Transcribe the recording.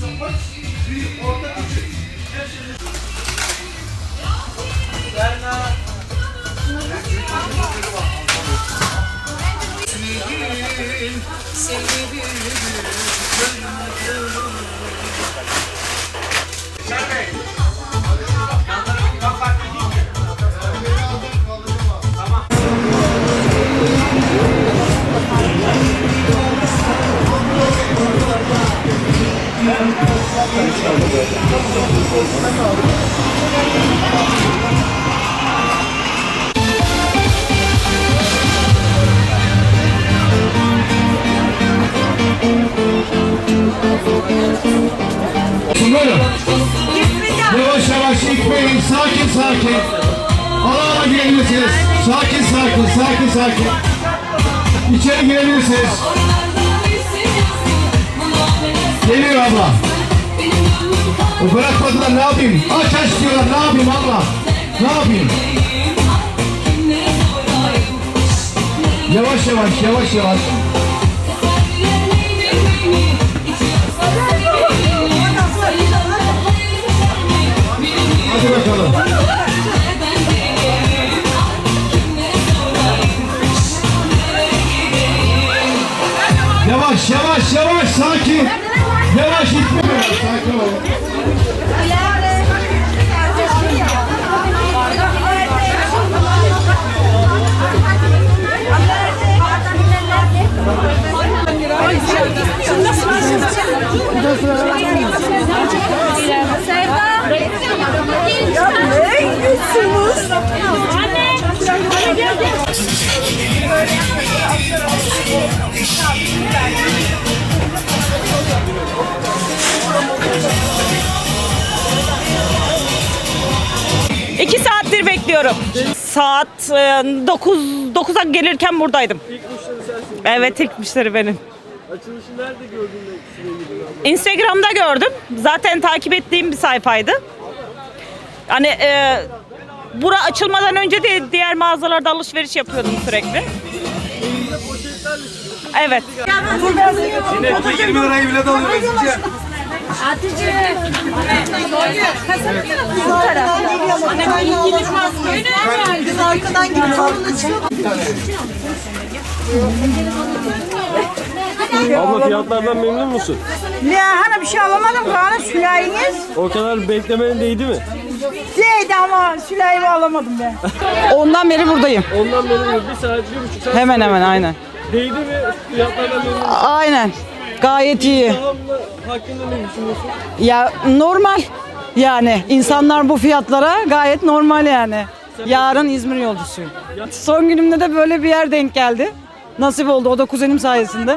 sıfır, büyük, orta, küçük. Buyurun. Yavaş yavaş gitmeyin. Sakin sakin. Ala ala girebilirsiniz. Sakin sakin, sakin sakin. İçeri girebilirsiniz. Geliyor abla. Bırakmadılar ne yapayım? Aç aç diyorlar ne yapayım abla? Ne yapayım? Yavaş yavaş, yavaş yavaş. Yavaş yavaş sakin. Yavaş gitme. Sakin ol. İki bekliyorum. Saat 9 9'a gelirken buradaydım. İlk müşteri sensin. Evet ilk müşteri benim. Açılışı nerede gördün de şuraya girdin abla? Instagram'da gördüm. Zaten takip ettiğim bir sayfaydı. Hani e, bura açılmadan önce de diğer mağazalarda alışveriş yapıyordum sürekli. Elinde poşetlerle çıkıyorsun. Evet. Yine 20 lirayı bile de alıyor. Biz arkadan girip sonra çıkıyor. Abla fiyatlardan memnun musun? Ne hani bir şey alamadım kanı sülayiniz. O kadar beklemenin değdi mi? Değdi ama sülayimi alamadım ben. Ondan beri buradayım. Ondan beri bir saat, bir buçuk saat. Hemen hemen aynen. Değdi mi? Fiyatlardan memnun musun? Aynen. Gayet iyi. Hamla hakkında? Ya normal yani insanlar bu fiyatlara gayet normal yani. Yarın İzmir yolcusuyum. Son günümde de böyle bir yer denk geldi. Nasip oldu o da kuzenim sayesinde.